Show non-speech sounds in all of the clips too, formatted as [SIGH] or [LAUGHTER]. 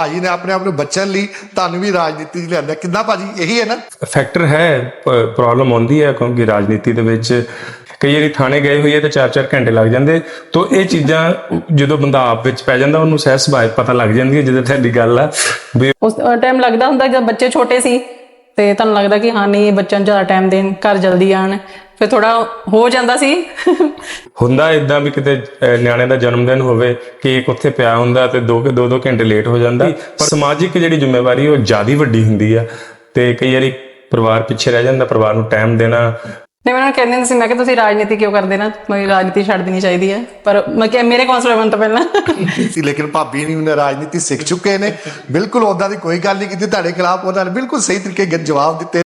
ਭਾਜੀ ਨੇ ਆਪਣੇ ਆਪ ਨੂੰ ਬਚਣ ਲਈ ਤੁਹਾਨੂੰ ਵੀ ਰਾਜਨੀਤੀ 'ਚ ਲਿਆਂਦਾ। ਕਿੱਦਾਂ ਭਾਜੀ? ਇਹੀ ਹੈ ਨਾ? ਫੈਕਟਰ ਹੈ ਪ੍ਰੋਬਲਮ ਆਉਂਦੀ ਹੈ ਕਿਉਂਕਿ ਰਾਜਨੀਤੀ ਦੇ ਵਿੱਚ ਕਈ ਵਾਰੀ ਥਾਣੇ ਗਏ ਹੋਈਏ ਤੇ 4-4 ਘੰਟੇ ਲੱਗ ਜਾਂਦੇ ਤੋਂ ਇਹ ਚੀਜ਼ਾਂ ਜਦੋਂ ਬੰਦਾ ਆਪ ਵਿੱਚ ਪੈ ਜਾਂਦਾ ਉਹਨੂੰ ਸਹਿ ਸੁਭਾਅ ਪਤਾ ਲੱਗ ਜਾਂਦੀ ਹੈ ਜਦੋਂ ਤੁਹਾਡੀ ਗੱਲ ਆ ਵੀ ਉਸ ਟਾਈਮ ਲੱਗਦਾ ਹੁੰਦਾ ਜਦ ਬੱਚੇ ਛੋਟੇ ਸੀ ਤੇ ਤੁਹਾਨੂੰ ਲੱਗਦਾ ਕਿ ਹਾਂ ਨਹੀਂ ਇਹ ਬੱਚਿਆਂ ਨੂੰ ਜ਼ਿਆਦਾ ਟਾਈਮ ਦੇਣ ਘਰ ਜਲਦੀ ਆਣ ਫਿਰ ਥੋੜਾ ਹੋ ਜਾਂਦਾ ਸੀ। ਹੁੰਦਾ ਇਦਾਂ ਵੀ ਕਿਤੇ ਨਿਆਣੇ ਦਾ ਜਨਮ ਦਿਨ ਹੋਵੇ ਕੇਕ ਉੱਥੇ ਪਿਆ ਹੁੰਦਾ ਤੇ ਦੋ ਦੋ ਦੋ ਘੰਟੇ ਲੇਟ ਹੋ ਜਾਂਦਾ। ਪਰ ਸਮਾਜਿਕ ਜਿਹੜੀ ਜ਼ਿੰਮੇਵਾਰੀ ਉਹ ਜ਼ਿਆਦਾ ਵੱਡੀ ਹੁੰਦੀ ਆ ਤੇ ਕਈ ਵਾਰੀ ਪਰਿਵਾਰ ਪਿੱਛੇ ਰਹਿ ਜਾਂਦਾ ਪਰਿਵਾਰ ਨੂੰ ਟਾਈਮ ਦੇਣਾ। ਨਹੀਂ ਮੈਂ ਉਹਨਾਂ ਨੂੰ ਕਹਿੰਦੀ ਹੁੰਦੀ ਸੀ ਮੈਂ ਕਿ ਤੁਸੀਂ ਰਾਜਨੀਤੀ ਕਿਉਂ ਕਰਦੇ ਨਾ? ਮੈਂ ਰਾਜਨੀਤੀ ਛੱਡ ਦੇਣੀ ਚਾਹੀਦੀ ਹੈ ਪਰ ਮੈਂ ਕਿ ਮੇਰੇ ਕਾਉਂਸਲਰ ਬਣ ਤੋਂ ਪਹਿਲਾਂ। ਸੀ ਲੇਕਿਨ ਭਾਬੀ ਨੇ ਉਹਨੇ ਰਾਜਨੀਤੀ ਸਿੱਖ ਚੁੱਕੇ ਨੇ। ਬਿਲਕੁਲ ਉਦਾਂ ਦੀ ਕੋਈ ਗੱਲ ਨਹੀਂ ਕੀਤੀ ਤੁਹਾਡੇ ਖਿਲਾਫ ਉਹਨਾਂ ਨੇ ਬਿਲਕੁਲ ਸਹੀ ਤਰੀਕੇ ਨਾਲ ਜਵਾਬ ਦਿੱਤੇ।